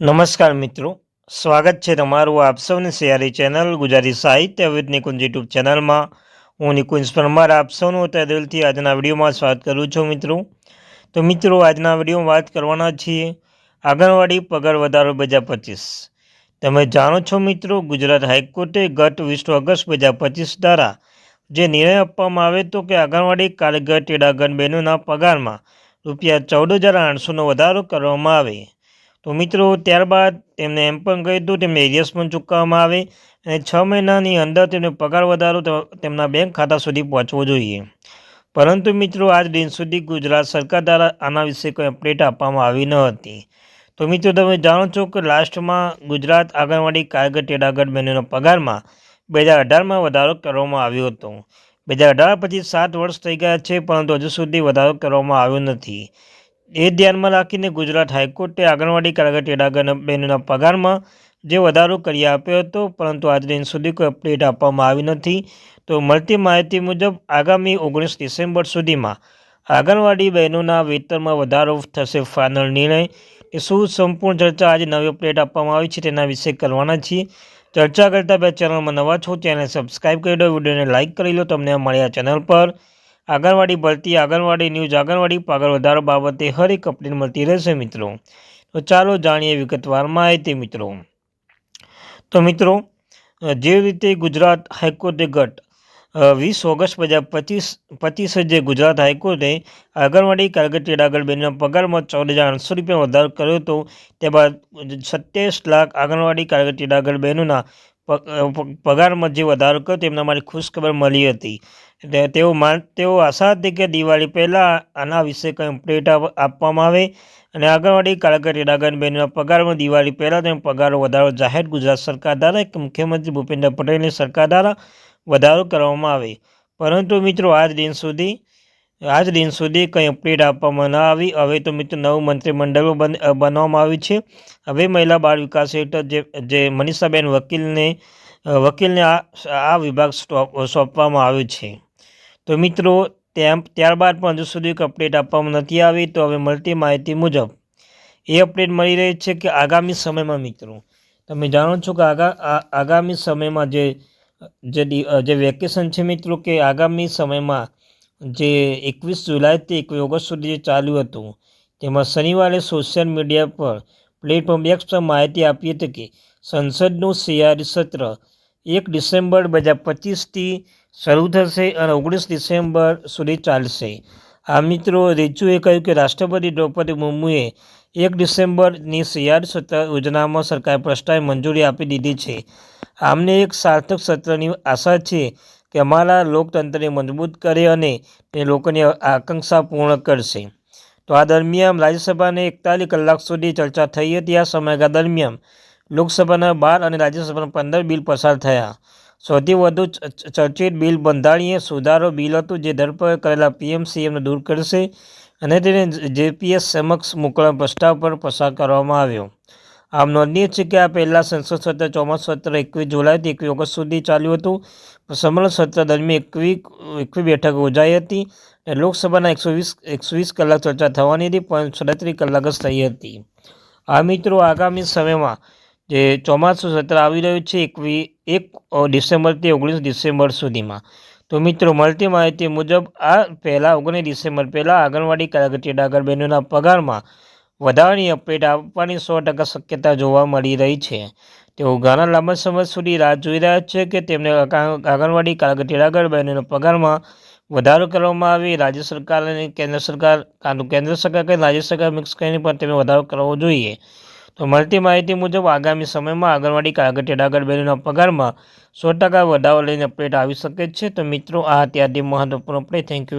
નમસ્કાર મિત્રો, સ્વાગત છે તમારું આપ સૌની સિયારી ચેનલ ગુજરાતી સાહિત્ય વિદ નિકુંજ યુટ્યુબ ચેનલમાં. હું નિકુંજ પરમાર, આપ સૌનું તે દિલથી આજના વિડીયોમાં સ્વાગત કરું છું મિત્રો. તો મિત્રો, આજના વિડીયોમાં વાત કરવાના છીએ આંગણવાડી પગાર વધારો બે હજાર પચીસ. તમે જાણો છો મિત્રો, ગુજરાત હાઈકોર્ટે ગત વીસ ઓગસ્ટ બે હજાર પચીસ દ્વારા જે નિર્ણય આપવામાં આવે તો કે આંગણવાડી કારીગર ટેડાગર બહેનોના પગારમાં રૂપિયા ચૌદ હજાર આઠસોનો વધારો કરવામાં આવે. તો મિત્રો, ત્યારબાદ તેમને એમ પણ કહ્યું હતું, તેમને એરિયસ પણ ચૂકવવામાં આવે અને છ મહિનાની અંદર તેમને પગાર વધારો તેમના બેંક ખાતા સુધી પહોંચવો જોઈએ. પરંતુ મિત્રો, આજ દિન સુધી ગુજરાત સરકાર દ્વારા આના વિશે કોઈ અપડેટ આપવામાં આવી ન હતી. તો મિત્રો, તમે જાણો છો કે લાસ્ટમાં ગુજરાત આંગણવાડી કારગર તેડાગર બહેનોના પગારમાં બે હજાર અઢારમાં વધારો કરવામાં આવ્યો હતો. બે હજાર અઢાર પછી સાત વર્ષ થઈ ગયા છે, પરંતુ હજુ સુધી વધારો કરવામાં આવ્યો નથી. એ ધ્યાનમાં રાખીને ગુજરાત હાઈકોર્ટે આંગણવાડી કાર્યકર બહેનોના પગારમાં જે વધારો કરી આપ્યો હતો, પરંતુ આજ દિન સુધી કોઈ અપડેટ આપવામાં આવી નથી. તો મળતી માહિતી મુજબ, આગામી ઓગણીસ ડિસેમ્બર સુધીમાં આંગણવાડી બહેનોના વેતનમાં વધારો થશે ફાઇનલ નિર્ણય. એ શું સંપૂર્ણ ચર્ચા આજે નવી અપડેટ આપવામાં આવી છે તેના વિશે કરવાના છીએ. ચર્ચા કરતાં બે ચેનલમાં નવા છો ચેનલ સબસ્ક્રાઈબ કરી દો, વિડીયોને લાઇક કરી લો, તમને મળ્યા ચેનલ પર. આંગણવાડી ભરતી, આંગણવાડી ન્યૂઝ, આંગણવાડી પાગળ વધારો બાબતે હરેક અપડેટ મળતી રહેશે મિત્રો. તો ચાલો જાણીએ વિગતવાર માહિતી મિત્રો. તો મિત્રો જે રીતે ગુજરાત હાઈકોર્ટે ગત વીસ ઓગસ્ટ બે હજાર પચીસ પચીસ જે ગુજરાત હાઈકોર્ટે આંગણવાડી કારગર આગળ બેનના પગારમાં ચૌદ હજાર આઠસો રૂપિયા વધારો કર્યો હતો. ત્યારબાદ સત્યાવીસ લાખ આંગણવાડી કારગર આગળ બહેનોના પગારમાં જે વધારો કર્યો તેમના માટે ખુશખબર મળી હતી. તેઓ માન, તેઓ આશા હતી કે દિવાળી પહેલાં આના વિશે કંઈ અપડેટ આપવામાં આવે. અને આંગણવાડી કાર્યકર તેડાગર પગારમાં દિવાળી પહેલાં તેમ પગારો વધારો જાહેર ગુજરાત સરકાર દ્વારા કે મુખ્યમંત્રી ભૂપેન્દ્ર પટેલની સરકાર દ્વારા વધારો કરવામાં આવે. પરંતુ મિત્રો, આજ દિન સુધી આજ દિન સુધી કંઈ અપડેટ આપવામાં ન આવી. હવે તો મિત્રો નવું મંત્રીમંડળ બનાવવામાં આવ્યું છે. હવે મહિલા બાળ વિકાસ હેઠળ જે જે મનીષાબેન વકીલને વકીલને આ આ વિભાગ સોંપવામાં આવ્યો છે. તો મિત્રો, તેમ, ત્યારબાદ પણ હજુ સુધી કંઈ અપડેટ આપવામાં નથી આવી. તો હવે મળતી માહિતી મુજબ, એ અપડેટ મળી રહી છે કે આગામી સમયમાં મિત્રો, તમે જાણો છો કે આગા આગામી સમયમાં જે જે વેકેશન છે મિત્રો કે આગામી સમયમાં જે એકવીસ જુલાઈથી એકવીસ ઓગસ્ટ સુધી જે ચાલ્યું હતું તેમાં શનિવારે સોશિયલ મીડિયા પર પ્લેટફોર્મ એક્સ માહિતી આપી હતી કે સંસદનું શિયાળી સત્ર એક ડિસેમ્બર બે હજાર પચીસથી શરૂ થશે અને ઓગણીસ ડિસેમ્બર સુધી ચાલશે. આ મિત્રો રિજુએ કહ્યું કે રાષ્ટ્રપતિ દ્રૌપદી મુર્મુએ એક ડિસેમ્બરની શિયાળી સત્ર યોજનામાં સરકારે પ્રસ્તાવે મંજૂરી આપી દીધી છે. આમને એક સાર્થક સત્રની આશા છે કે અમારા લોકતંત્રને મજબૂત કરે અને તે લોકોની આકાંક્ષા પૂર્ણ કરશે. તો આ દરમિયાન રાજ્યસભાને એકતાલીસ કલાક સુધી ચર્ચા થઈ હતી. આ સમયગાળા દરમિયાન લોકસભાના બાર અને રાજ્યસભાના પંદર બિલ પસાર થયા. સૌથી વધુ ચર્ચિત બિલ બંધારણીય સુધારો બિલ હતું જે ધરપકડ કરેલા પીએમસીએમને દૂર કરશે અને તેને જેપીએસ સમક્ષ મોકલવા પ્રસ્તાવ પર પસાર કરવામાં આવ્યો. આમ નોંધનીય છે કે આ પહેલાં સંસદ સત્ર ચોમાસું સત્ર એકવીસ જુલાઈથી એકવીસ ઓગસ્ટ સુધી ચાલ્યું હતું. સમગ્ર સત્ર દરમિયાન એકવીસ એકવીસ બેઠક યોજાઈ હતી લોકસભાના એકસો વીસ એકસો વીસ કલાક ચર્ચા થવાની હતી, પણ સડત્રીસ કલાક જ થઈ હતી. આ મિત્રો આગામી સમયમાં જે ચોમાસું સત્ર આવી રહ્યું છે, એકવી, એક ડિસેમ્બરથી ઓગણીસ ડિસેમ્બર સુધીમાં. તો મિત્રો, મળતી માહિતી મુજબ આ પહેલાં ઓગણીસ ડિસેમ્બર પહેલાં આંગણવાડી કાર્યકર ડાગર બહેનોના પગારમાં વધારાની અપડેટ આપવાની સો ટકા શક્યતા જોવા મળી રહી છે. તેઓ ઘણા લાંબા સમય સુધી રાહ જોઈ રહ્યા છે કે તેમને આંગણવાડી આગળ બહેનોના પગારમાં વધારો કરવામાં આવે. રાજ્ય સરકાર અને કેન્દ્ર સરકાર, કાં તો કેન્દ્ર સરકાર કે રાજ્ય સરકાર મિક્સ કરીને પણ તેમને વધારો કરવો જોઈએ. તો મળતી માહિતી મુજબ આગામી સમયમાં આંગણવાડી કારગર આગળ બહેનોના પગારમાં સો ટકા વધારો લઈને અપડેટ આવી શકે છે. તો મિત્રો, આ અત્યારથી મહત્વપૂર્ણ અપડેટ થેન્ક યુ